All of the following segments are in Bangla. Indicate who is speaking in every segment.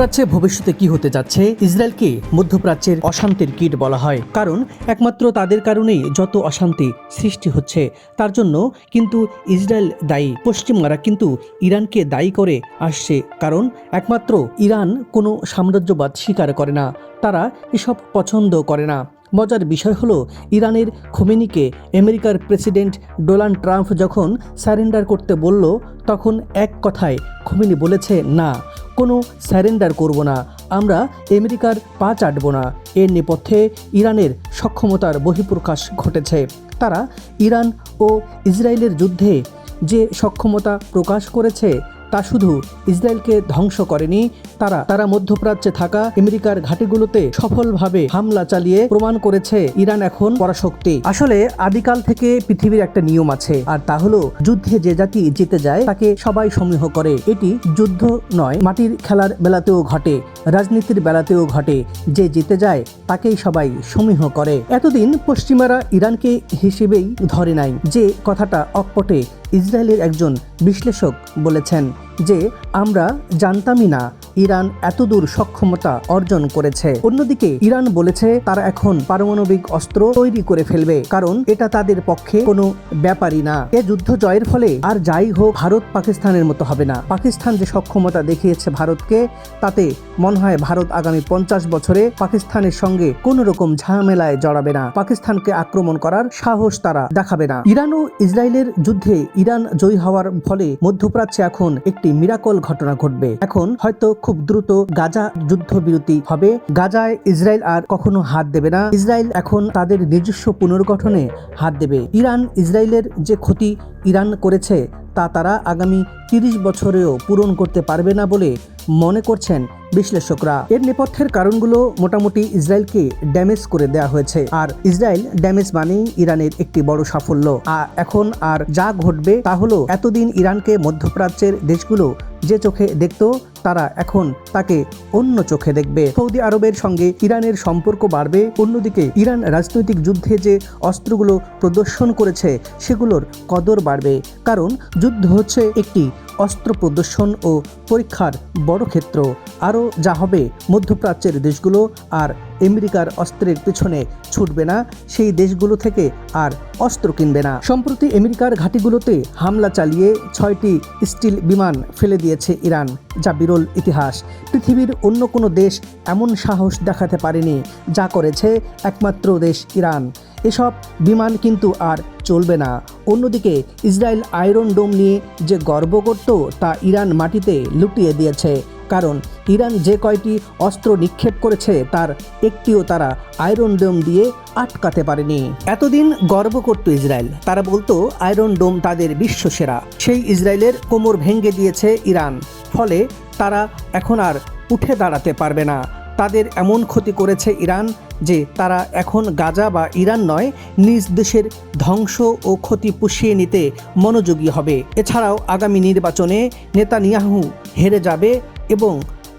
Speaker 1: মধ্যপ্রাচ্যে ভবিষ্যতে কি হতে যাচ্ছে? ইসরায়েলকে মধ্যপ্রাচ্যের অশান্তির কীট বলা হয়। কারণ, একমাত্র তাদের কারণেই যত অশান্তি সৃষ্টি হচ্ছে, তার জন্য কিন্তু ইসরায়েল দায়ী। পশ্চিমারা কিন্তু ইরানকে দায়ী করে আসছে। কারণ, একমাত্র ইরান কোনো সাম্রাজ্যবাদ স্বীকার করে না। তারা এসব পছন্দ করে না। মজার বিষয় হলো, ইরানের খোমেনিকে আমেরিকার প্রেসিডেন্ট ডোনাল্ড ট্রাম্প যখন স্যারেন্ডার করতে বলল, তখন এক কথায় খোমেনি বলেছে, না কোনো স্যারেন্ডার করব না। আমরা আমেরিকার পা চাটব না। এর নেপথ্যে ইরানের সক্ষমতার বহিঃপ্রকাশ ঘটেছে। তারা ইরান ও ইসরায়েলের যুদ্ধে যে সক্ষমতা প্রকাশ করেছে, তা শুধু ইসরায়েলকে ধ্বংস করেনি তারা তারা মধ্যপ্রাচ্যে থাকা আমেরিকার ঘাটিগুলোতে সফলভাবে হামলা চালিয়ে প্রমাণ করেছে ইরান এখন পরাশক্তি। আসলে আদিকাল থেকে পৃথিবীর একটা নিয়ম আছে, আর তা হলো যুদ্ধে যে জাতি জিতে যায় তাকে সবাই সমীহ করে। এটি যুদ্ধ নয়, মাটির খেলার বেলাতেও ঘটে, রাজনীতির বেলাতেও ঘটে। যে জিতে যায় তাকেই সবাই সমীহ করে। এতদিন পশ্চিমারা ইরানকে হিসেবেই ধরে নাই, যে কথাটা অকপটে ইসরায়েলের একজন বিশ্লেষক বলেছেন। যে আমরা জানতামই না ইরান এতদূর সক্ষমতা অর্জন করেছে। অন্যদিকে ইরান বলেছে তারা এখন পারমাণবিক অস্ত্র তৈরি করে ফেলবে, কারণ এটা তাদের পক্ষে কোনো ব্যাপারই না। এ যুদ্ধ জয়ের ফলে আর যাই হোক, ভারত পাকিস্তানের মতো হবে না। পাকিস্তান যে সক্ষমতা দেখিয়েছে ভারতকে, তাতে মনে হয় ভারত আগামী পঞ্চাশ বছরে পাকিস্তানের সঙ্গে কোন রকম ঝামেলায় জড়াবে না। পাকিস্তানকে আক্রমণ করার সাহস তারা দেখাবে না। ইরান ও ইসরায়েলের যুদ্ধে ইরান জয়ী হওয়ার ফলে মধ্যপ্রাচ্যে এখন একটি মিরাকল ঘটনা ঘটবে। এখন হয়তো খুব দ্রুত গাজা যুদ্ধবিরতি হবে। গাজায় ইসরায়েল আর কখনো হাত দেবে না। ইসরায়েল এখন তাদের নিজস্ব পুনর্গঠনে হাত দেবে। ইরান ইসরায়েলের যে ক্ষতি ইরান করেছে তা তারা আগামী তিরিশ বছরেও পূরণ করতে পারবে না বলে মনে করছেন বিশ্লেষকরা। এর নেপথ্যের কারণগুলো মোটামুটি ইসরায়েলকে ড্যামেজ করে দেয়া হয়েছে। আর ইসরায়েল ড্যামেজ মানেই ইরানের একটি বড় সাফল্য। আর এখন আর যা ঘটবে তা হলো, এতদিন ইরানকে মধ্যপ্রাচ্যের দেশগুলো যে চোখে দেখতো তারা এখন তাকে অন্য চোখে দেখবে। সৌদি আরবের সঙ্গে ইরানের সম্পর্ক বাড়বে, অন্যদিকে ইরান রাজনৈতিক যুদ্ধে যে অস্ত্রগুলো প্রদর্শন করেছে, সেগুলোর কদর বাড়বে। কারণ যুদ্ধ হচ্ছে একটি অস্ত্র প্রদর্শন ও পরীক্ষার বড় ক্ষেত্র। আরও যা হবে মধ্যপ্রাচ্যের দেশগুলো আর আমেরিকার অস্ত্রের পিছনে ছুটবে না, সেই দেশগুলো থেকে আর অস্ত্র কিনবে না। সম্প্রতি আমেরিকার ঘাঁটিগুলোতে হামলা চালিয়ে ছয়টি স্টিল বিমান ফেলে দিয়েছে ইরান, যা বিরল ইতিহাস। পৃথিবীর অন্য কোনো দেশ এমন সাহস দেখাতে পারেনি, যা করেছে একমাত্র দেশ ইরান। এসব বিমান কিন্তু আর চলবে না। অন্যদিকে ইসরায়েল আয়রন ডোম নিয়ে যে গর্ব করত, তা ইরান মাটিতে লুটিয়ে দিয়েছে। কারণ ইরান যে কয়টি অস্ত্র নিক্ষেপ করেছে, তার একটিও তারা আয়রন ডোম দিয়ে আটকাতে পারেনি। এতদিন গর্ব করত ইসরায়েল। তারা বলতো, আয়রন ডোম তাদের বিশ্বসেরা। সেই ইসরায়েলের কোমর ভেঙে দিয়েছে ইরান। ফলে তারা এখন আর উঠে দাঁড়াতে পারবে না। তাদের এমন ক্ষতি করেছে ইরান যে তারা এখন গাজা বা ইরান নয়, নিজ দেশের ধ্বংস ও ক্ষতি পুষিয়ে নিতে মনোযোগী হবে। এছাড়াও আগামী নির্বাচনে নেতানিয়াহু হেরে যাবে এবং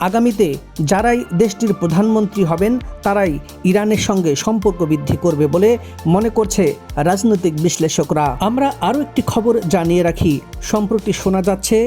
Speaker 1: আগামীতে যারাই দেশটির প্রধানমন্ত্রী হবেন, তারাই ইরানের সঙ্গে সম্পর্ক বৃদ্ধি করবে বলে মনে করছে রাজনৈতিক বিশ্লেষকরা। আমরা আরও একটি খবর জানিয়ে রাখি। সম্প্রতি শোনা যাচ্ছে,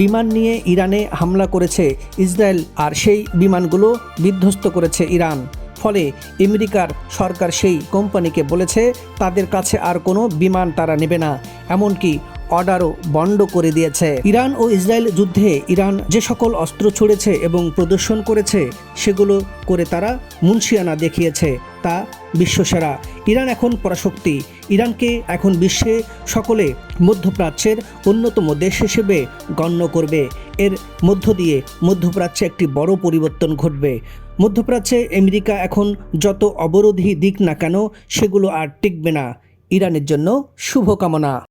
Speaker 1: বিমান নিয়ে ইরানে হামলা করেছে ইসরায়েল, আর সেই বিমানগুলো বিধ্বস্ত করেছে ইরান। ফলে আমেরিকার সরকার সেই কোম্পানিকে বলেছে, তাদের কাছে আর কোনো বিমান তারা নেবে না। এমনকি অর্ডারও বন্ধ করে দিয়েছে। ইরান ও ইসরায়েল যুদ্ধে ইরান যে সকল অস্ত্র ছুড়েছে এবং প্রদর্শন করেছে, সেগুলো করে তারা মুন্সিয়ানা দেখিয়েছে। তা বিশ্বসেরা। ইরান এখন পরাশক্তি। ইরানকে এখন বিশ্বে সকলে মধ্যপ্রাচ্যের অন্যতম দেশ হিসেবে গণ্য করবে। এর মধ্য দিয়ে মধ্যপ্রাচ্যে একটি বড় পরিবর্তন ঘটবে। মধ্যপ্রাচ্যে আমেরিকা এখন যত অবরোধী দিক না কেন, সেগুলো আর টিকবে না। ইরানের জন্য শুভকামনা।